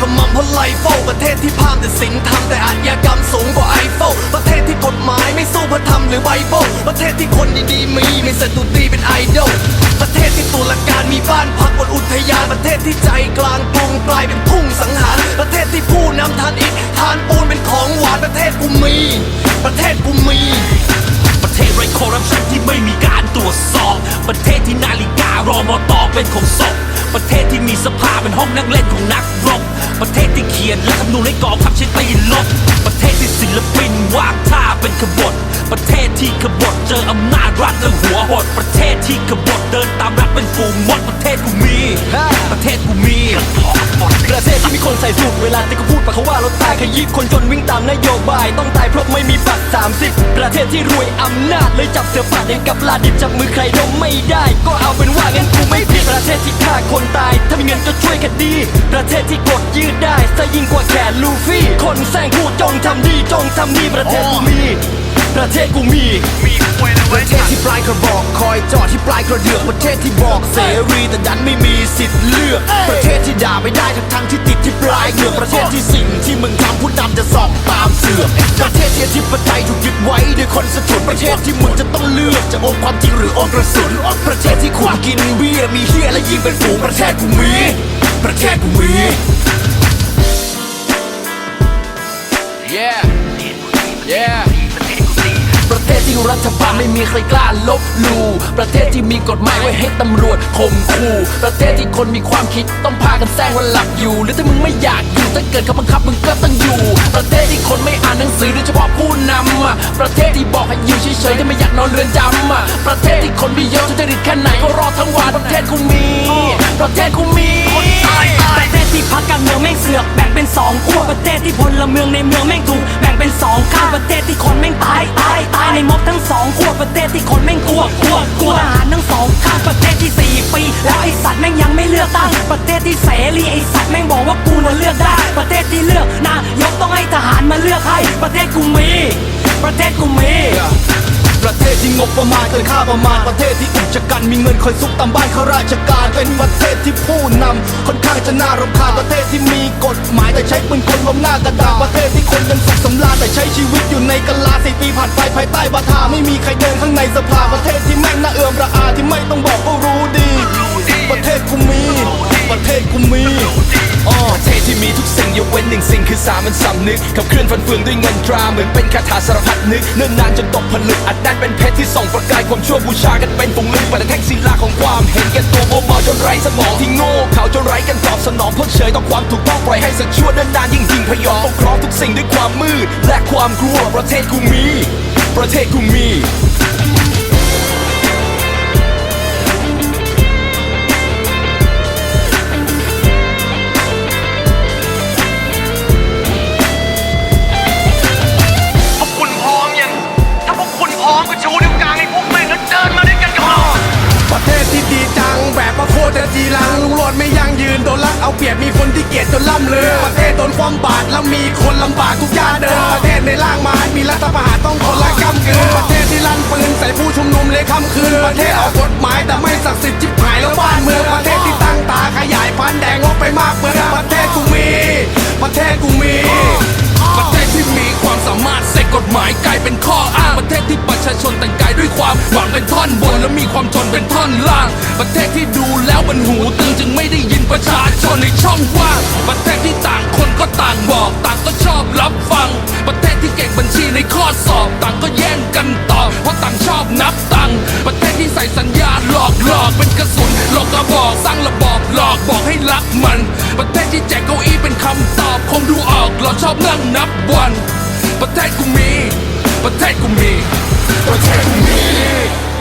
ขมำเพราะไลฟ์โฟประเทศที่พามแต่สินธรรมแต่อาชญากรรมสูงกว่าไอโฟประเทศที่กฎหมายไม่สู้พระธรรมหรือไบเบิลประเทศที่คนดีๆมีไม่สตุตรีเป็นไอดอลประเทศที่ตุลาการมีบ้านพักบนอุทยานประเทศที่ใจกลางกรุงกลายเป็นทุ่งสังหารประเทศที่ผู้นำทานอิฐทานปูนเป็นของหวานประเทศกูมี ประเทศกูมี ประเทศไร้คอร์รัปชันที่ไม่มีการตรวจสอบ ประเทศที่นาฬิการอมตอเป็นของศพประเทศที่มีสภาเป็นห้องนั่งเล่นของนัก ประเทศที่เขียนและคำนูนให้กองทัพใช้ตีนลบประเทศที่ศิลปินวางท่าเป็นขบฏประเทศที่ขบฏเจออำนาจรัฐและหัวหดประเทศที่ขบฏเดินตามรัฐเป็นฝูงมดประเทศกูมี ประเทศกูมีประเทศที่มีคนใส่สูตรเวลาที่เขาพูดปะเขาว่ารถตายขยีบคนจนวิ่งตามนโยบาย ต้องตายเพราะไม่มีบัตร30 ประเทศที่รวยอำนาจเลยจับเสือป่าดยังกับลาดิบจับมือใครดมไม่ได้ ก็เอาเป็นว่า แซงพูดจงทำดีจงทำดีประเทศกูมี ประเทศกูมีประเทศที่ปลายกระบอกคอยจอดที่ปลายกระเดือกประเทศที่บอกเสรีแต่ดันไม่มีสิทธิ์เลือก ประเทศที่ด่าไม่ได้ทั้งทั้งๆที่ติดที่ปลายเหงือกประเทศที่สิ่งที่มึงทำผู้นำจะสอบตามเสือกประเทศที่อธิปไตยถูกยึดไว้ด้วยคนสะทุนประเทศที่มึงจะต้องเลือกจะอมความจริงหรืออมกระสุนประเทศที่ขุนกินเบี้ยมีเฮียและยิงเป็นฝูงประเทศกูมี ประเทศกูมี ประเทศที่รัฐบาลไม่มีใครกล้าลบลู่ประเทศที่มีกฎหมายไว้ให้ตำรวจข่มขู่ประเทศที่คนมีความคิดต้องพากันแซงว่าหลับอยู่ หรือถ้ามึงไม่อยากอยู่ถ้าเกิดเขาบังคับมึงก็ต้องอยู่ ประเทศที่คนไม่อ่านหนังสือโดยเฉพาะผู้นำอะประเทศที่บอกให้อยู่เฉยๆถ้าไม่อยากนอนเรือนจำอะประเทศที่คนไม่เยอะทุจริตแค่ไหนก็รอทั้งวันประเทศกูมี ประเทศกูมี ที่พักการเมืองแม่งเสือกแบ่งเป็นสองขั้วประเทศที่พลเมืองในเมืองแม่งถูกแบ่งเป็นสองข้างประเทศที่คนแม่งตายตายตายในม็อบทั้งสองขั้วประเทศที่คนแม่งกลัวกลัวกลัวทหารทั้งสองข้างประเทศที่สี่ปีแล้วไอสัตว์แม่งยังไม่เลือกตั้งประเทศที่เสรีไอสัตว์แม่งบอกว่ากูน่ะเลือกได้ ประเทศที่เลือกนายกต้องให้ทหารมาเลือกให้ประเทศกูมี ประเทศกูมีประเทศที่งบประมาณเกินค่าประมาณประเทศที่อุกชะกันมีเงินคอยซุกตามบ้านข้าราชการเป็นประเทศที่ผู้นำค่อนข้างจะน่ารำคาญประเทศที่มีกฎหมายแต่ใช้ปืนกลล้มหน้ากระดาษประเทศที่คนยังสุขสำราญแต่ใช้ชีวิตอยู่ในกะลาสี่ปีผ่านไปภายใต้บาทาไม่มีใครเดินข้างในสภาประเทศที่แม่งน่าเอื้อมระอาที่ไม่ต้องบอกก็รู้ดี สิ่งคือสามัญสำนึกขับเคลื่อนฟันเฟืองด้วยเงินตราเหมือนเป็นคาถาสารพัดนึกเนิ่นนานจนตกผลึกอัดแน่นเป็นเพชรที่ส่องประกายความชั่วบูชากันเป็นฝงลึกแต่แท็กศิลาของความเห็นแก่ตัวโมเมาจนไร้สมองที่โง่เขาจนไร้กันตอบสนองเพิกเฉยต่อความถูกต้องปล่อยให้สักชั่วเนิ่นนานยิ่งยิงพยองปกครองทุกสิ่งด้วยความมืดและความกลัวประเทศกูมี ประเทศกูมี ดีจัง แบบว่าโคตรจะจีรังลุงโลดไม่ยั่งยืนโดนลักเอาเปรียบมีคนที่เกลียดจนล่ำเลือประเทศโดนความบาดแล้วมีคนลำบากทุกย่าเดินประเทศในล่างมารมีรัฐประหารต้องคนละกำกืนประเทศที่ลั่นปืนใส่ผู้ชุมนุมเลยค่ำคืนประเทศออกกฎหมายแต่ไม่ศักดิ์สิทธิ์จิบหายแล้วบ้านเมืองประเทศที่ตั้งตาขยายพันธุ์แดงงบไปมากเมืองประเทศกูมี ประเทศกูมีประเทศที่มีความสามารถเสกกฎหมายกลายเป็นข้ออ้างประเทศที่ประชาชนแต่งกายด้วย ความหวังเป็นท่อนบนและมีความทนเป็นท่อนล่าง ประเทศที่ดูแล้วมันหูตึงจึงไม่ได้ยินประชาชนในช่องว่างประเทศที่ต่างคนก็ต่างบอกต่างก็ชอบรับฟัง ประเทศที่เก่งบัญชีในข้อสอบ ต่างก็แย่งกันตอบเพราะต่างชอบนับตังประเทศที่ใส่สัญญาหลอกหลอกเป็นกระสุนหลอกกระบอกสร้างระบอบหลอกบอกให้รักมัน ประเทศที่แจกเก้าอี้เป็นคำตอบคงดูออกเราชอบนั่งนับวัน ประเทศกูมี ประเทศกูมี protect me.